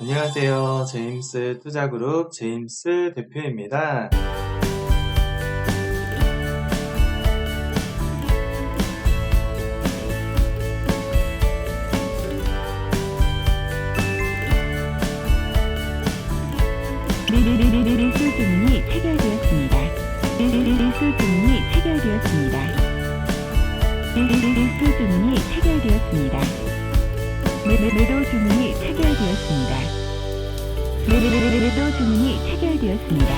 안녕하세요. 제임스 투자그룹 제임스 대표입니다. 리리리리리 수주문이 체결되었습니다. 리리리리 수주문이 체결되었습니다. 리리리리 수주문이 체결되었습니다. 매도 주문이 체결되었습니다. 매도 주문이 체결되었습니다.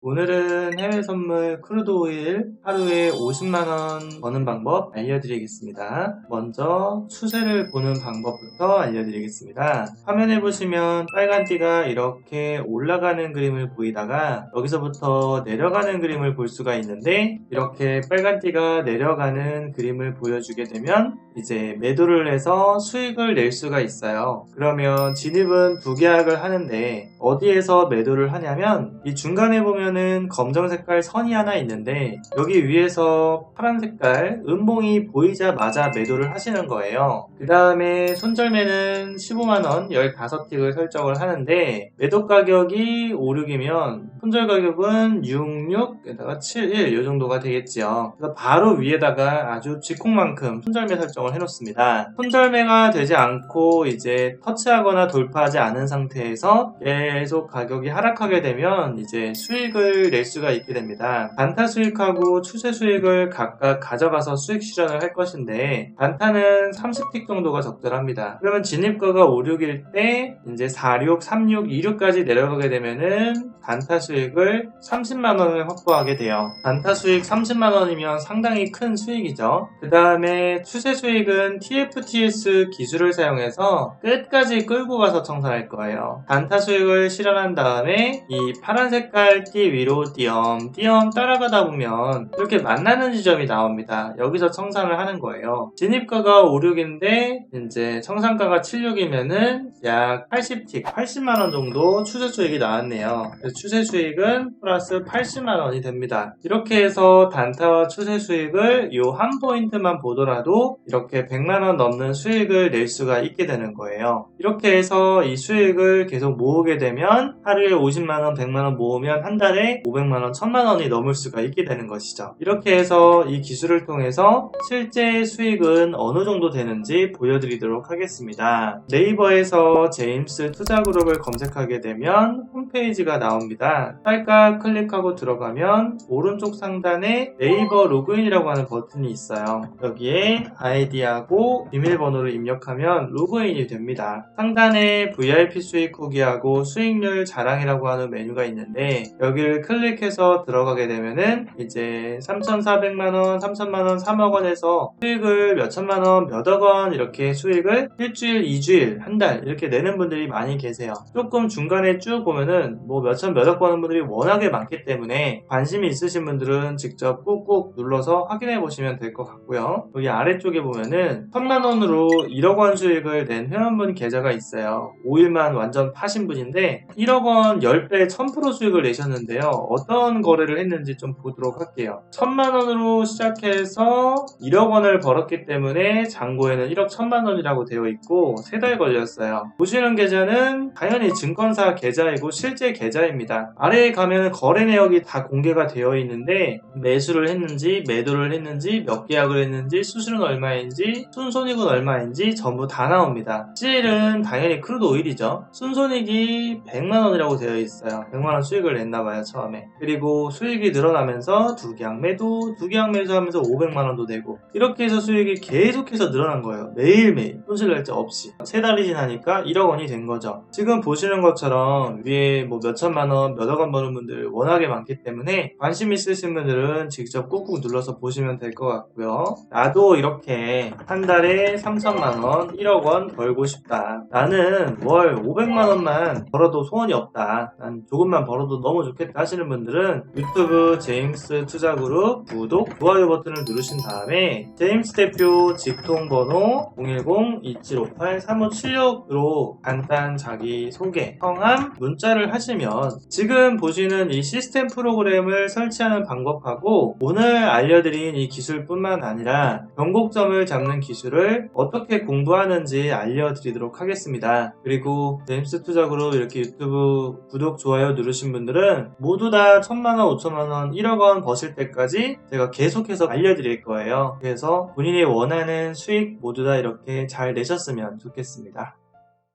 오늘은 해외 선물 크루드 오일 하루에 50만원 버는 방법 알려드리겠습니다. 먼저 추세를 보는 방법부터 알려드리겠습니다. 화면에 보시면 빨간 띠가 이렇게 올라가는 그림을 보이다가 여기서부터 내려가는 그림을 볼 수가 있는데 이렇게 빨간 띠가 내려가는 그림을 보여주게 되면 이제 매도를 해서 수익을 낼 수가 있어요. 그러면 진입은 두 계약을 하는데 어디에서 매도를 하냐면 이 중간에 보면은 검정 색깔 선이 하나 있는데 여기 위에서 파란 색깔 음봉이 보이자마자 매도를 하시는 거예요. 그 다음에 손절매는 15만원 15틱을 설정을 하는데 매도 가격이 5, 6이면 손절 가격은 6, 6, 게다가 7, 1 이 정도가 되겠지요. 그래서 바로 위에다가 아주 쥐콩만큼 손절매 설정을 해놓습니다. 손절매가 되지 않고 이제 터치하거나 돌파하지 않은 상태에서 계속 가격이 하락하게 되면 이제 수익을 낼 수가 있게 됩니다. 단타 수익하고 추세 수익을 각각 가져가서 수익 실현을 할 것인데 단타는 30틱 정도가 적절합니다. 그러면 진입가가 5, 6일 때 이제 4, 6, 3, 6, 2, 6까지 내려가게 되면은 단타 수익을 30만 원을 확보하게 돼요. 단타 수익 30만 원이면 상당히 큰 수익이죠. 그 다음에 추세 수익은 TFTS 기술을 사용해서 끝까지 끌고 가서 청산할 거예요. 단타 수익을 실현한 다음에 이 파란 색깔 띠 위로 띄엄 띄엄 따라가다 보면 이렇게 만나는 지점이 나옵니다. 여기서 청산을 하는 거예요. 진입가가 5, 6인데 이제 청산가가 7, 6이면은 약 80틱, 80만 원 정도 추세 수익이 나왔네요. 추세 수익은 플러스 80만 원이 됩니다. 이렇게 해서 단타와 추세 수익을 이 한 포인트만 보더라도 이렇게 100만 원 넘는 수익을 낼 수가 있게 되는 거예요. 이렇게 해서 이 수익을 계속 모으게 되면 하루에 50만 원, 100만 원 모으면 한 달에 500만 원, 1000만 원이 넘을 수가 있게 되는 것이죠. 이렇게 해서 이 기술을 통해서 실제 수익은 어느 정도 되는지 보여드리도록 하겠습니다. 네이버에서 제임스 투자그룹을 검색하게 되면 홈페이지가 나옵니다. 딸깍 클릭하고 들어가면 오른쪽 상단에 네이버 로그인이라고 하는 버튼이 있어요. 여기에 아이디하고 비밀번호를 입력하면 로그인이 됩니다. 상단에 VIP 수익 후기하고 수익률 자랑이라고 하는 메뉴가 있는데 여기를 클릭해서 들어가게 되면은 이제 3,400만원, 3,000만원, 3억원에서 수익을 몇천만원, 몇억원 이렇게 수익을 일주일, 이주일, 한 달 이렇게 내는 분들이 많이 계세요. 조금 중간에 쭉 보면은 뭐 몇천, 몇억 버는 분들이 워낙에 많기 때문에 관심이 있으신 분들은 직접 꾹꾹 눌러서 확인해 보시면 될 것 같고요. 여기 아래쪽에 보면은 천만 원으로 1억 원 수익을 낸 회원분 계좌가 있어요. 5일만 완전 파신 분인데 1억 원 10배 1000% 수익을 내셨는데요. 어떤 거래를 했는지 좀 보도록 할게요. 천만 원으로 시작해서 1억 원을 벌었기 때문에 잔고에는 1억 1000만 원이라고 되어 있고 3달 걸렸어요. 보시는 계좌는 당연히 증권사 계좌이고 실제 계좌입니다. 아래에 가면 거래 내역이 다 공개가 되어 있는데 매수를 했는지 매도를 했는지 몇 계약을 했는지 수수료는 얼마인지 순손익은 얼마인지 전부 다 나옵니다. CL은 당연히 크루드 오일이죠. 순손익이 100만 원이라고 되어 있어요. 100만 원 수익을 냈나 봐요 처음에. 그리고 수익이 늘어나면서 두 계약 매도, 두 계약 매수하면서 500만 원도 내고 이렇게 해서 수익이 계속해서 늘어난 거예요. 매일매일 손실 날짜 없이 세 달이 지나니까 1억 원이 된 거죠. 지금 보시는 것처럼 위에 뭐 몇천만 원, 몇억 원 버는 분들 워낙에 많기 때문에 관심 있으신 분들은 직접 꾹꾹 눌러서 보시면 될 것 같고요. 나도 이렇게 한 달에 3천만 원, 1억 원 벌고 싶다. 나는 월 500만 원만 벌어도 소원이 없다. 난 조금만 벌어도 너무 좋겠다 하시는 분들은 분들은 유튜브 제임스 투자그룹 구독, 좋아요 버튼을 누르신 다음에 제임스 대표 직통번호 010-2758-3576으로 간단 자기소개, 성함, 문자를 하시면 지금 보시는 이 시스템 프로그램을 설치하는 방법하고 오늘 알려드린 이 기술뿐만 아니라 변곡점을 잡는 기술을 어떻게 공부하는지 알려드리도록 하겠습니다. 그리고 제임스 투자그룹 이렇게 유튜브 구독, 좋아요 누르신 분들은 모두 다 천만 원, 오천만 원, 1억 원 버실 때까지 제가 계속해서 알려드릴 거예요. 그래서 본인이 원하는 수익 모두 다 이렇게 잘 내셨으면 좋겠습니다.